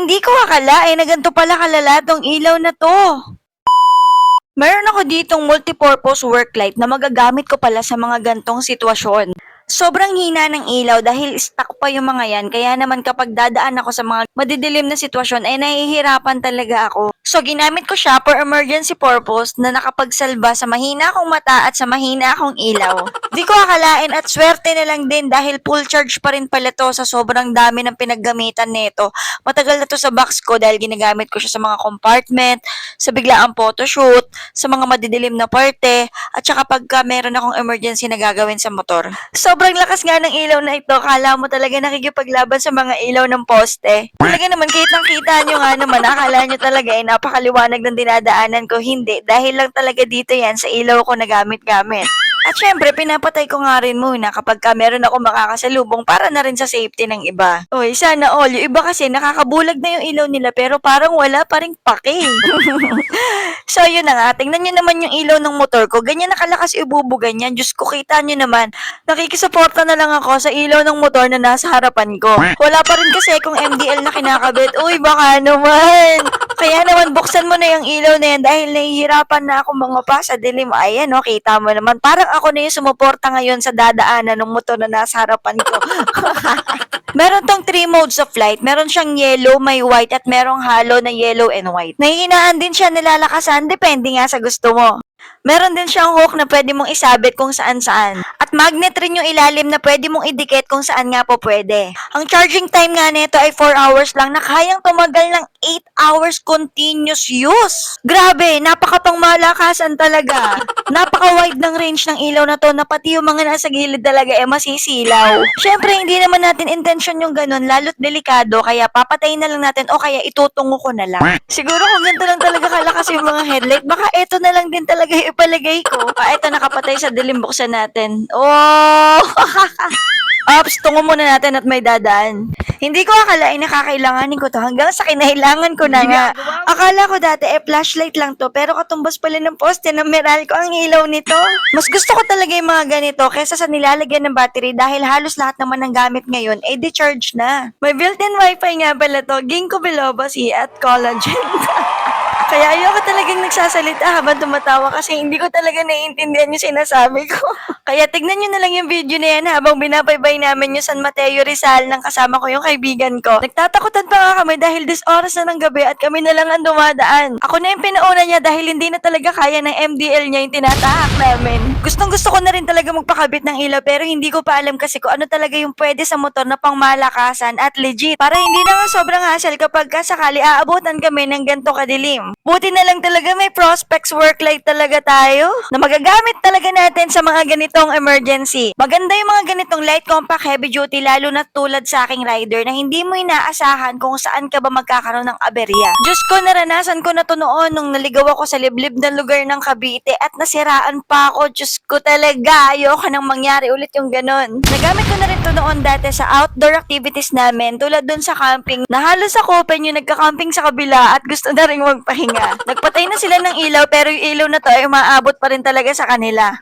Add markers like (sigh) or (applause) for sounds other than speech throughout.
hindi ko akalain na ganito pala kalala tong ilaw na to. Meron ako ditong multipurpose work light na magagamit ko pala sa mga gantong sitwasyon. Sobrang hina ng ilaw dahil stuck pa yung mga yan. Kaya naman kapag dadaan ako sa mga madidilim na sitwasyon ay nahihirapan talaga ako. So ginamit ko siya for emergency purpose na nakapagsalba sa mahina akong mata at sa mahina akong ilaw. (laughs) Di ko akalain at swerte na lang din dahil full charge pa rin pala to sa sobrang dami ng pinaggamitan nito. Matagal na to sa box ko dahil ginagamit ko siya sa mga compartment, sa biglaang photoshoot, sa mga madidilim na parte, at saka pagka meron akong emergency na gagawin sa motor. Sobrang lakas nga ng ilaw na ito, kala mo talaga nakikipaglaban sa mga ilaw ng poste. Talaga naman, kahit nakita nyo nga naman, akala nyo talaga eh, napakaliwanag ng dinadaanan ko. Hindi, dahil lang talaga dito yan sa ilaw ko na gamit-gamit. At syempre, pinapatay ko nga rin muna kapag ka meron ako makakasalubong para na rin sa safety ng iba. Oy, sana all. Yung iba kasi nakakabulag na yung ilaw nila pero parang wala pa rin pake. (laughs) so, yun na nga. Tingnan nyo naman yung ilaw ng motor ko. Ganyan nakalakas ibubugan yan. Diyos ko, kita nyo naman. Nakikisuporta na lang ako sa ilaw ng motor na nasa harapan ko. Wala pa rin kasi kung MDL na kinakabit. Uy, baka naman. Kaya naman, buksan mo na yung ilaw na yan dahil nahihirapan na ako mga pa sa dilim. Ayan, no, kita mo naman. Parang ako na yung sumuporta ngayon sa dadaanan ng motor na nasa harapan ko. (laughs) Meron tong three modes of light. Meron siyang yellow, may white, at merong halo na yellow and white. Nahihinaan din siya nilalakasan, depende nga sa gusto mo. Meron din siyang hook na pwede mong isabit kung saan-saan. At magnet rin yung ilalim na pwede mong idikit kung saan nga po pwede. Ang charging time nga nito ay 4 hours lang na kayang tumagal ng 8 hours continuous use. Grabe, napakapang malakasan talaga. (laughs) Napaka-wide ng range ng ilaw na to na pati yung mga nasa gilid talaga eh masisilaw. Syempre, hindi naman natin intention yung ganun, lalo't delikado, kaya papatayin na lang natin o kaya itutungo ko na lang. Siguro kung ganito lang talaga kalakas yung mga headlight, baka eto na lang din talaga yung ipalagay ko. Pa, eto nakapatay sa dilim buksan natin. Oh! (laughs) Ops, tungo muna natin at may dadaan. Hindi ko akalain na kakailanganin ko to hanggang sa kinailangan ko na nga. Akala ko dati eh flashlight lang to pero katumbas pala ng poste na meral ko ang ilaw nito. Mas gusto ko talaga yung mga ganito kaysa sa nilalagyan ng battery dahil halos lahat naman ng gamit ngayon ay eh, de-charge na. May built-in wifi nga pala to, ginkgo biloba C at collagen. (laughs) Kaya ayoko talagang nagsasalita habang tumatawa kasi hindi ko talaga naiintindihan yung sinasabi ko. (laughs) Kaya tignan nyo na lang yung video na yan habang binabaybay namin yung San Mateo Rizal ng kasama ko yung kaibigan ko. Nagtatakutan pa nga kami dahil this oras na ng gabi at kami na lang ang dumadaan. Ako na yung pinauna niya dahil hindi na talaga kaya ng MDL niya yung tinatahak namin. Gustong gusto ko na rin talaga magpakabit ng ilaw pero hindi ko pa alam kasi kung ano talaga yung pwede sa motor na pang malakasan at legit. Para hindi na nga sobrang hassle kapag kasakali aabutan kami ng ganto kadilim. Buti na lang talaga may prospects work light talaga tayo na magagamit talaga natin sa mga ganitong emergency. Maganda yung mga ganitong light compact heavy duty lalo na tulad sa aking rider na hindi mo inaasahan kung saan ka ba magkakaroon ng aberya. Diyos ko, naranasan ko na to noon nung naligaw ako sa liblib ng lugar ng Cavite at nasiraan pa ako. Diyos ko talaga, ayoko nang mangyari ulit yung ganun. Nagamit ko na rin to noon dati sa outdoor activities namin tulad dun sa camping na halos ako open yung nagka-camping sa kabila at gusto na rin magpahinga. Nagpatay na sila ng ilaw pero yung ilaw na to ay umaabot pa rin talaga sa kanila.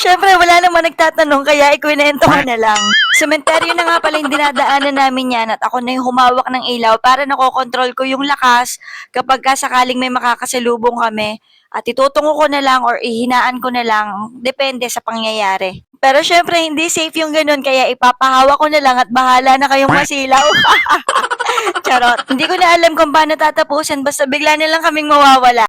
Siyempre, wala naman nagtatanong kaya ikwinento ko na lang. Sementeryo na nga pala yung dinadaanan namin yan at ako na yung humawak ng ilaw para nakokontrol ko yung lakas kapag ka sakaling may makakasalubong kami at itutungo ko na lang or ihinaan ko na lang depende sa pangyayari. Pero syempre, hindi safe yung ganun kaya ipapahawa ko na lang at bahala na kayong masilaw. (laughs) Charot. Hindi ko na alam kung paano tatapusin basta bigla na lang kaming mawawala.